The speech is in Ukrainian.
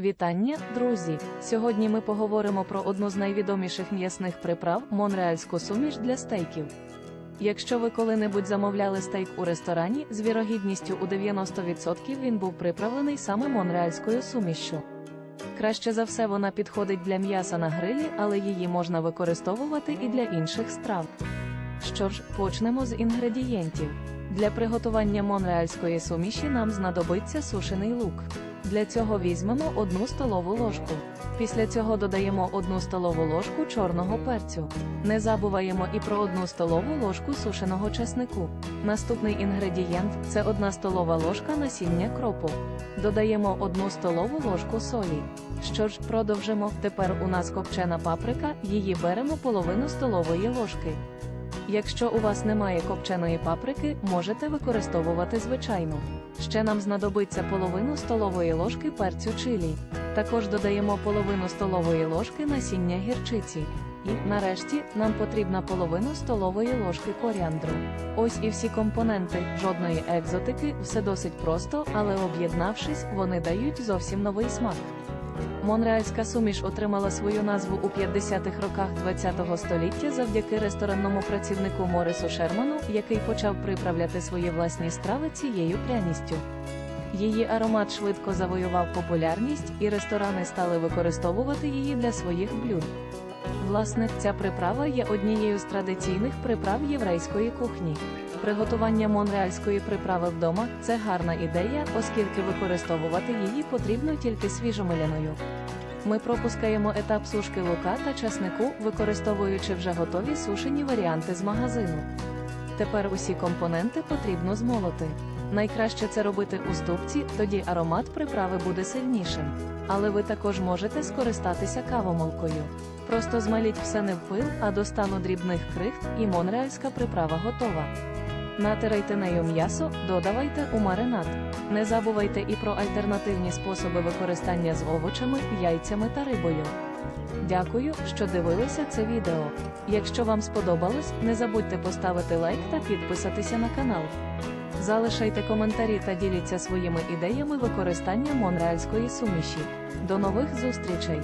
Вітання, друзі! Сьогодні ми поговоримо про одну з найвідоміших м'ясних приправ монреальську суміш для стейків. Якщо ви коли-небудь замовляли стейк у ресторані, з вірогідністю у 90% він був приправлений саме монреальською сумішшю. Краще за все вона підходить для м'яса на грилі, але її можна використовувати і для інших страв. Що ж, почнемо з інгредієнтів. Для приготування монреальської суміші нам знадобиться сушений лук. Для цього візьмемо одну столову ложку. Після цього додаємо одну столову ложку чорного перцю. Не забуваємо і про одну столову ложку сушеного чеснику. Наступний інгредієнт це одна столова ложка насіння кропу. Додаємо одну столову ложку солі. Що ж, продовжимо. Тепер у нас копчена паприка, її беремо половину столової ложки. Якщо у вас немає копченої паприки, можете використовувати звичайну. Ще нам знадобиться половину столової ложки перцю чилі. Також додаємо половину столової ложки насіння гірчиці. І, нарешті, нам потрібна половина столової ложки коріандру. Ось і всі компоненти, жодної екзотики, все досить просто, але об'єднавшись, вони дають зовсім новий смак. Монреальська суміш отримала свою назву у 50-х роках ХХ століття завдяки ресторанному працівнику Морису Шерману, який почав приправляти свої власні страви цією пряністю. Її аромат швидко завоював популярність, і ресторани стали використовувати її для своїх блюд. Власне, ця приправа є однією з традиційних приправ єврейської кухні. Приготування монреальської приправи вдома це гарна ідея, оскільки використовувати її потрібно тільки свіжомиляною. Ми пропускаємо етап сушки лука та часнику, використовуючи вже готові сушені варіанти з магазину. Тепер усі компоненти потрібно змолоти. Найкраще це робити у ступці, тоді аромат приправи буде сильнішим. Але ви також можете скористатися кавомолкою. Просто змаліть все не в пил, а до стану дрібних крихт, і монреальська приправа готова. Натирайте нею м'ясо, додавайте у маринад. Не забувайте і про альтернативні способи використання з овочами, яйцями та рибою. Дякую, що дивилися це відео. Якщо вам сподобалось, не забудьте поставити лайк та підписатися на канал. Залишайте коментарі та діліться своїми ідеями використання монреальської суміші. До нових зустрічей!